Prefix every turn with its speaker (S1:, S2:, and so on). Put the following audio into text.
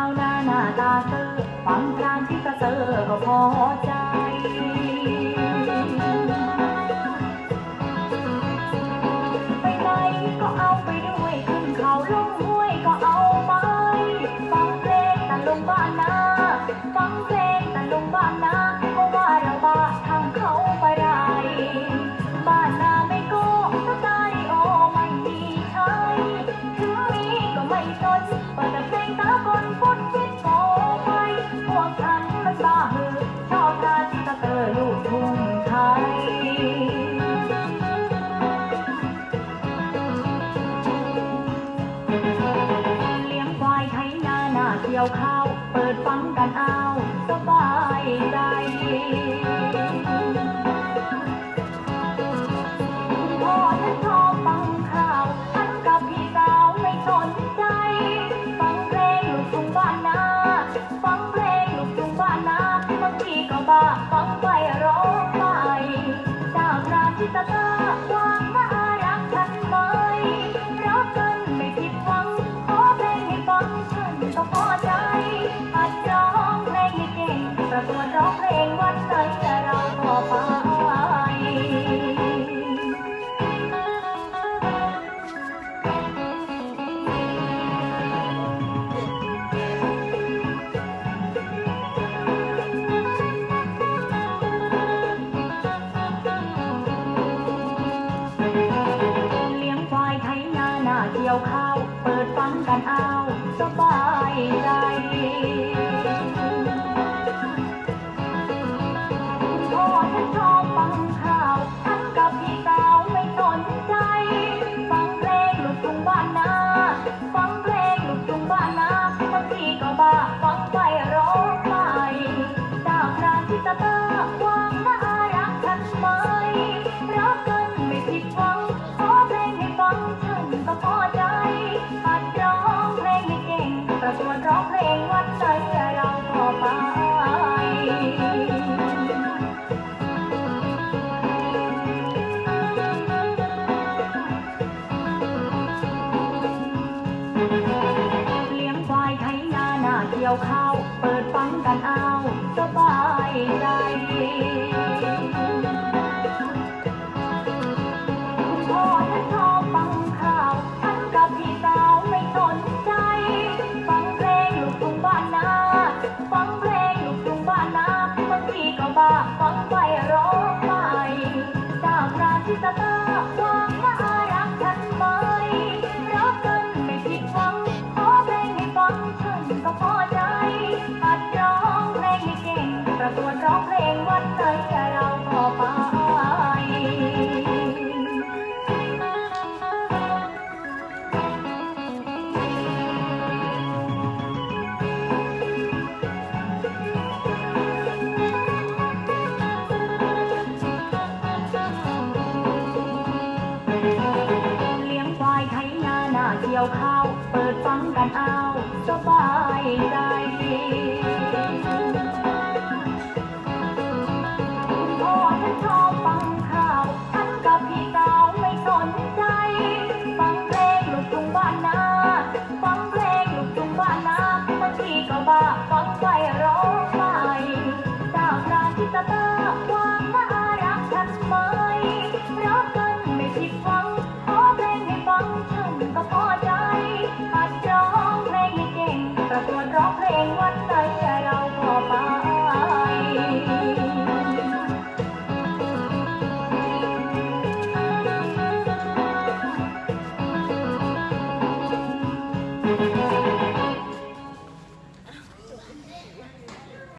S1: าวหน้าหน้าตาเตอฟังการที่กระเซอก็พอใจ ยวข้าว เปิดฟังกันอา ประกวดร้องเพลงวันไหนแต่เรากไปเลี้ยงควายไถนานาเกียวข้าว เปิดฟังกันเอาสบายใจ 啊 ราเข้าเปิดฟังกันเอาสบายใจคุณพ่อฉัอบฟังข่าวฉันกับพี่สาไม่สนใจ ฟังเพลงลูกทุ่งบ้านนาฟังเพลงลูกทุ่งบ้านนาบางทีก็บ้าฟังไปร้องไปจากราชิตาว่า เที่ยวข้าว เปิดฟังกันเอาสบายใจ what I am.